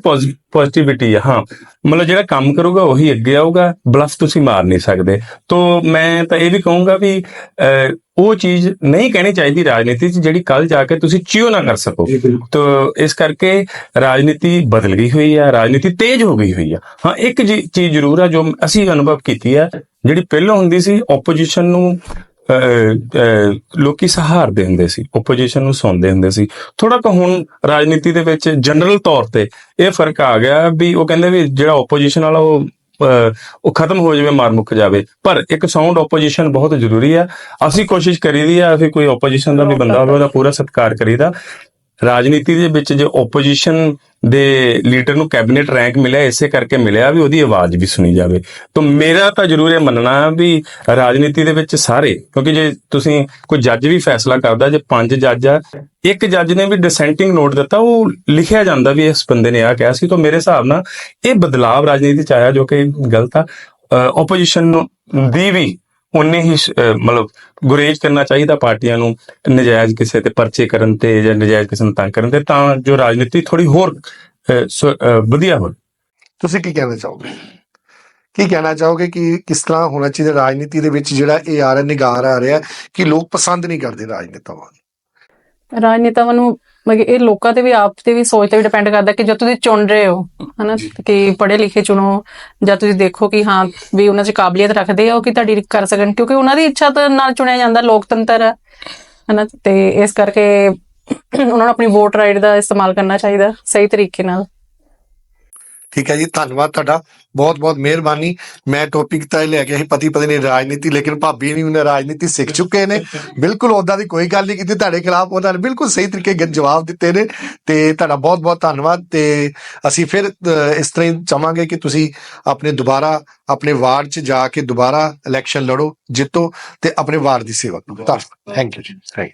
ਪੋਜ਼ਿਟਿਵਿਟੀ ਆ ਹਾਂ। ਮਤਲਬ ਜਿਹੜਾ ਕੰਮ ਕਰੂਗਾ ਉਹੀ ਅੱਗੇ ਆਊਗਾ ਬਲਫ ਤੁਸੀਂ ਮਾਰ ਨਹੀਂ ਸਕਦੇ। ਤੋ ਮੈਂ ਤਾਂ ਇਹ ਵੀ ਕਹੂੰਗਾ ਵੀ ਉਹ ਚੀਜ਼ ਨਹੀਂ ਕਹਿਣੀ ਚਾਹੀਦੀ ਰਾਜਨੀਤੀ 'ਚ ਜਿਹੜੀ ਕੱਲ ਜਾ ਕੇ ਤੁਸੀਂ ਚਿਓ ਨਾ ਕਰ ਸਕੋ। ਤੋ ਇਸ ਕਰਕੇ ਰਾਜਨੀਤੀ ਬਦਲ ਗਈ ਹੋਈ ਆ ਰਾਜਨੀਤੀ ਤੇਜ਼ ਹੋ ਗਈ ਹੋਈ ਆ। ਹਾਂ ਇੱਕ ਜੀ- ਚੀਜ਼ ਜ਼ਰੂਰ ਆ ਜੋ ਅਸੀਂ ਅਨੁਭਵ ਕੀਤੀ ਆ ਜਿਹੜੀ ਪਹਿਲਾਂ ਹੁੰਦੀ ਸੀ ਆਪੋਜੀਸ਼ਨ ਨੂੰ ਲੋਕੀ ਸਹਾਰਦੇ ਹੁੰਦੇ ਸੀ ਆਪੋਜੀਸ਼ਨ ਨੂੰ ਸੁਣਦੇ ਹੁੰਦੇ ਸੀ। ਥੋੜਾ ਕੁ ਹੁਣ ਰਾਜਨੀਤੀ ਦੇ ਵਿੱਚ ਜਨਰਲ ਤੌਰ ਤੇ ਇਹ ਫ਼ਰਕ ਆ ਗਿਆ ਵੀ ਉਹ ਕਹਿੰਦੇ ਵੀ ਜਿਹੜਾ ਆਪੋਜੀਸ਼ਨ ਵਾਲਾ ਉਹ ਉਹ ਖਤਮ ਹੋ ਜਾਵੇ, ਮਾਰ ਮੁੱਕ ਜਾਵੇ। ਪਰ ਇੱਕ ਸਾਊਂਡ ਆਪੋਜੀਸ਼ਨ ਬਹੁਤ ਜ਼ਰੂਰੀ ਆ। ਅਸੀਂ ਕੋਸ਼ਿਸ਼ ਕਰੀਦੀ ਆ, ਅਸੀਂ ਕੋਈ ਆਪੋਜੀਸ਼ਨ ਦਾ ਵੀ ਬੰਦਾ ਹੋਵੇ, ਉਹਦਾ ਪੂਰਾ ਸਤਿਕਾਰ ਕਰੀਦਾ। ਰਾਜਨੀਤੀ ਦੇ ਵਿੱਚ ਜੇ ਆਪੋਜੀਸ਼ਨ ਦੇ ਲੀਡਰ ਨੂੰ ਕੈਬਨਿਟ ਰੈਂਕ ਮਿਲਿਆ, ਇਸੇ ਕਰਕੇ ਮਿਲਿਆ ਵੀ ਉਹਦੀ ਆਵਾਜ਼ ਵੀ ਸੁਣੀ ਜਾਵੇ। ਤਾਂ ਮੇਰਾ ਤਾਂ ਜ਼ਰੂਰ ਇਹ ਮੰਨਣਾ ਵੀ ਰਾਜਨੀਤੀ ਦੇ ਵਿੱਚ ਸਾਰੇ, ਕਿਉਂਕਿ ਜੇ ਤੁਸੀਂ ਕੋਈ ਜੱਜ ਵੀ ਫੈਸਲਾ ਕਰਦਾ, ਜੇ ਪੰਜ ਜੱਜ ਆ, ਇੱਕ ਜੱਜ ਨੇ ਵੀ ਡਿਸੈਂਟਿੰਗ ਨੋਟ ਦਿੱਤਾ, ਉਹ ਲਿਖਿਆ ਜਾਂਦਾ ਵੀ ਇਸ ਬੰਦੇ ਨੇ ਆ ਕਿਹਾ ਸੀ। ਤਾਂ ਮੇਰੇ ਹਿਸਾਬ ਨਾਲ ਇਹ ਬਦਲਾਵ ਰਾਜਨੀਤੀ ਚ ਆਇਆ ਜੋ ਕਿ ਗਲਤ ਆ। ਆਪੋਜੀਸ਼ਨ ਦੀ ਵੀ ਉਨੇ ਹੀ ਮਤਲਬ ਗੁਰੇਜ ਕਰਨਾ ਚਾਹੀਦਾ ਪਾਰਟੀਆਂ ਨੂੰ ਨਜਾਇਜ਼ ਕਿਸੇ ਤੇ ਪਰਚੇ ਕਰਨ ਤੇ ਜਾਂ ਨਜਾਇਜ਼ ਕਿਸੇ ਨੂੰ ਤੰਗ ਕਰਨ ਤੇ, ਤਾਂ ਜੋ ਰਾਜਨੀਤੀ ਥੋੜੀ ਹੋਰ ਸ- ਵਧੀਆ ਹੋਵੇ। ਤੁਸੀਂ ਕੀ ਕਹਿਣਾ ਚਾਹੋਗੇ? ਕੀ ਕਹਿਣਾ ਚਾਹੋਗੇ ਕਿ ਕਿਸ ਤਰ੍ਹਾਂ ਹੋਣਾ ਚਾਹੀਦਾ ਰਾਜਨੀਤੀ ਦੇ ਵਿੱਚ ਜਿਹੜਾ ਇਹ ਆ ਰਿਹਾ ਨਿਗਾਰ ਆ ਰਿਹਾ ਕਿ ਲੋਕ ਪਸੰਦ ਨਹੀਂ ਕਰਦੇ ਰਾਜਨੇਤਾਵਾਂ ਨੂੰ? ਰਾਜਨੇਤਾਵਾਂ ਨੂੰ ਮਤਲਬ ਇਹ ਲੋਕਾਂ ਤੇ ਵੀ ਆਪ ਤੇ ਵੀ ਸੋਚ ਤੇ ਵੀ ਡਿਪੈਂਡ ਕਰਦਾ ਕਿ ਜਦ ਤੁਸੀਂ ਚੁਣ ਰਹੇ ਹੋ ਹਨਾ? ਕਿ ਪੜ੍ਹੇ ਲਿਖੇ ਚੁਣੋ ਜਾਂ ਤੁਸੀਂ ਦੇਖੋ ਕਿ ਹਾਂ ਵੀ ਉਹਨਾਂ 'ਚ ਕਾਬਲੀਅਤ ਰੱਖਦੇ ਆ ਉਹ ਕਿ ਤੁਹਾਡੀ ਕਰ ਸਕਣ ਕਿਉਂਕਿ ਉਹਨਾਂ ਦੀ ਇੱਛਾ ਤੋਂ ਨਾਲ ਚੁਣਿਆ ਜਾਂਦਾ ਲੋਕਤੰਤਰ ਹੈ ਹਨਾ? ਤੇ ਇਸ ਕਰਕੇ ਉਹਨਾਂ ਨੂੰ ਆਪਣੀ ਵੋਟ ਰਾਈਟ ਦਾ ਇਸਤੇਮਾਲ ਕਰਨਾ ਚਾਹੀਦਾ ਸਹੀ ਤਰੀਕੇ ਨਾਲ। ਠੀਕ ਹੈ ਜੀ, ਧੰਨਵਾਦ ਤੁਹਾਡਾ, ਬਹੁਤ ਬਹੁਤ ਮਿਹਰਬਾਨੀ। ਮੈਂ ਟੌਪਿਕ ਤਾਂ ਇਹ ਲੈ ਕੇ ਅਸੀਂ ਪਤੀ ਪਤਨੀ ਰਾਜਨੀਤੀ, ਲੇਕਿਨ ਭਾਬੀ ਵੀ ਉਹਨੇ ਰਾਜਨੀਤੀ ਸਿੱਖ ਚੁੱਕੇ ਨੇ। ਬਿਲਕੁਲ ਉਦਾਂ ਦੀ ਕੋਈ ਗੱਲ ਨਹੀਂ ਕੀਤੀ, ਤੁਹਾਡੇ ਖਿਲਾਫ ਉਹਨਾਂ ਨੇ ਬਿਲਕੁਲ ਸਹੀ ਤਰੀਕੇ ਨਾਲ ਜਵਾਬ ਦਿੱਤੇ ਨੇ। ਤੇ ਤੁਹਾਡਾ ਬਹੁਤ ਬਹੁਤ ਧੰਨਵਾਦ। ਤੇ ਅਸੀਂ ਫਿਰ ਇਸ ਤਰ੍ਹਾਂ ਹੀ ਚਾਹਾਂਗੇ ਕਿ ਤੁਸੀਂ ਆਪਣੇ ਦੁਬਾਰਾ, ਆਪਣੇ ਵਾਰਡ 'ਚ ਜਾ ਕੇ ਦੁਬਾਰਾ ਇਲੈਕਸ਼ਨ ਲੜੋ, ਜਿੱਤੋ ਤੇ ਆਪਣੇ ਵਾਰਡ ਦੀ ਸੇਵਾ ਕਰੋ। ਧੰਨਵਾਦ। ਥੈਂਕ ਯੂ ਜੀ। ਥੈਂਕ